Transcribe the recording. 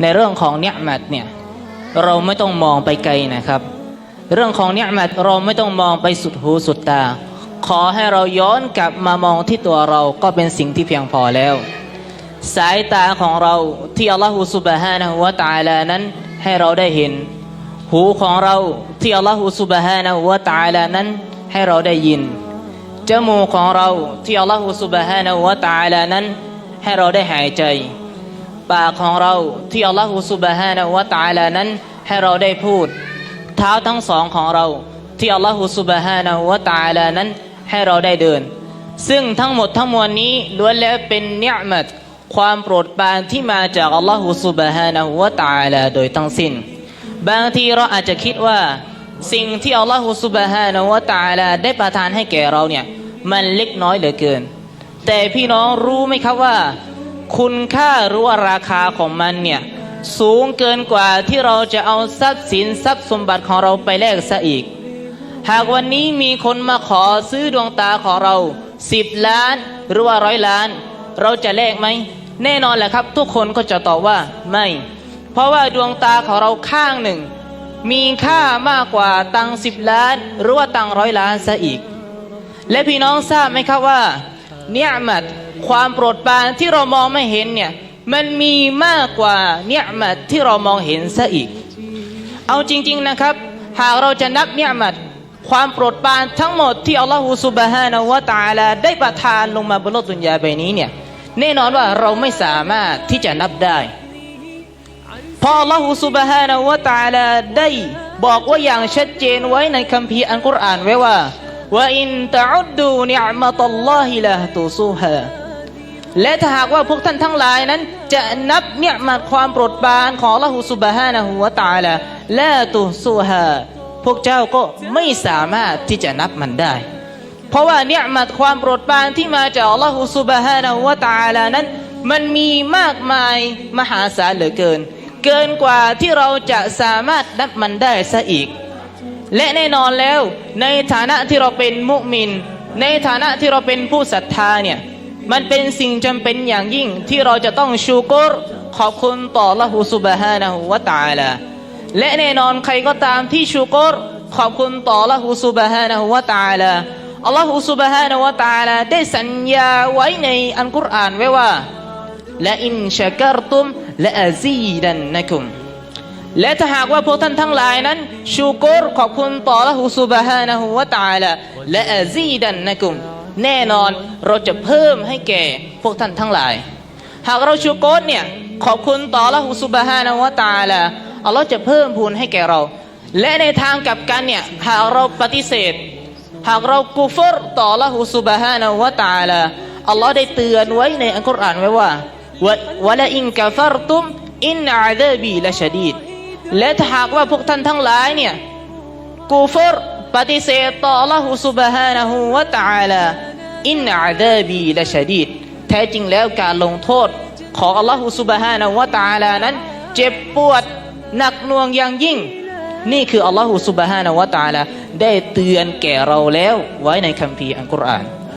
ในเรื่องของเนียมัดเนี่ยเราไม่ต้องมองไปไกลนะครับ เรื่องของเนียมัดเราไม่ต้องมองไปสุดหูสุดตา ขอให้เราย้อนกลับมามองที่ตัวเราก็เป็นสิ่งที่เพียงพอแล้ว สายตาของเราที่อัลลอฮฺสุบฮานะฮูวะตาลานั้นให้เราได้เห็น หูของเราที่อัลลอฮฺสุบฮานะฮูวะตาลานั้นให้เราได้ยินจมูกของเราที่อัลลอฮฺสุบฮานะฮูวะตาลานั้นให้เราได้หายใจ ปากของเราที่อัลลอฮฺสุบฮานะฮูวะตาลานั้นให้เราได้พูด เท้าทั้งสองของเราที่อัลลอฮฺสุบฮานะฮูวะตาลานั้นให้เราได้เดิน ซึ่งทั้งหมดทั้งมวลนี้ล้วนแล้วเป็นเนียมัตความโปรดปรานที่มาจากอัลลอฮฺสุบฮานะฮูวะตาลาโดยทั้งสิ้น บางทีเราอาจจะคิดว่าสิ่งที่อัลลอฮฺสุบฮานะฮูวะตาลาได้ประทานให้แก่เราเนี่ยมันเล็กน้อยเหลือเกิน แต่พี่น้องรู้ไหมครับว่า คุณค่าหรือว่าราคาของมันเนี่ยสูงเกินกว่าที่เราจะเอาทรัพย์สินทรัพย์สมบัติของเราไปแลกซะอีก หากวันนี้มีคนมาขอซื้อดวงตาของเราสิบล้านหรือว่าร้อยล้าน เราจะแลกไหมแน่นอนแหละครับ ทุกคนก็จะตอบว่าไม่ เพราะว่าดวงตาของเราข้างหนึ่ง มีค่ามากกว่าตังสิบล้าน หรือว่าตังร้อยล้านซะอีก และพี่น้องทราบไหมครับว่าเนี่ยมัด ความโปรดปรานที่เรามองไม่เห็นเนี่ยมันมีมากกว่าเนี่ยมัดที่เรามองเห็นซะอีก เอาจริง ๆนะครับ หากเราจะนับเนี่ยมัดความโปรดปรานทั้งหมดที่อัลลอฮฺสุบฮานะวะตะอาลาได้ประทานลงมาบนโลกดุนยาใบนี้เนี่ยแน่นอนว่าเราไม่สามารถที่จะนับได้เพราะอัลลอฮฺสุบฮานะวะตะอาลาได้บอกว่าอย่างชัดเจนไว้ในคัมภีร์อัลกุรอานไว้ว่าว่าอินตะอุดดูนิอ์มะตัลลอฮิละตุซูฮา และถ้าหากว่าพวกท่านทั้งหลายนั้น จะนับเนี่ยมัดความโปรดปรานของลลอฮฺสุบฮานะฮูวะตะอาลาละตุซูฮาพวกเจ้าก็ไม่สามารถที่จะนับมันได้ เพราะว่าเนี่ยมัดความโปรดปรานที่มาจากลลอฮฺสุบฮานะฮูวตะอาลานั้น มันมีมากมายมหาศาลเหลือเกิน เกินกว่าที่เราจะสามารถนับมันได้ซะอีก และแน่นอนแล้วในฐานะที่เราเป็นมุมิน ในฐานะที่เราเป็นผู้ศรัทธาเนี่ย มันเป็นสิ่งจำเป็นอย่างยิ่งที่เราจะต้องชูกรขอบคุณต่อละหูสุบฮานะฮูวะตาลาและแน่นอนใครก็ตามที่ชูกรขอบคุณต่อละหูสุบฮานะฮูวะตาลาอัลลอฮฺสุบฮานะวะตาลาได้สัญญาไว้ในอัลกุรอานไว้ว่าและอินชะกรตุมและอาซีดันนะกุมและถ้าหากว่าพวกท่านทั้งหลายนั้นชูกรขอบคุณต่อละหูสุบฮานะฮูวะตาลาและอาซีดันนะกุม แน่นอนเราจะเพิ่มให้แก่พวกท่านทั้งหลาย หากเราชูโกรเนี่ยขอบคุณต่อละหูสุบฮานะฮวะตาลาอัลลอฮ์จะเพิ่มพูนให้แก่เรา และในทางกลับกันเนี่ยหากเราปฏิเสธ หากเรากุฟรต่อละหูสุบฮานะฮวะตาลาอัลลอฮ์ได้เตือนไว้ในอัลกุรอานไว้ว่าวะละอินกะฟรตุมอินอาซาบีละชดีดและถ้าหากว่าพวกท่านทั้งหลายเนี่ยกูฟร ปฏิเสธต่อ Allah سبحانه และ تعالى อินอาซาบีละชะดีดแท้จริงแล้วการลงโทษของ Allah سبحانه และ تعالى นั้น เจ็บปวดหนักหน่วงอย่างยิ่ง นี่คือ Allah سبحانه และ تعالى ได้เตือนแก่เราแล้วไว้ในคัมภีร์อัลกุรอาน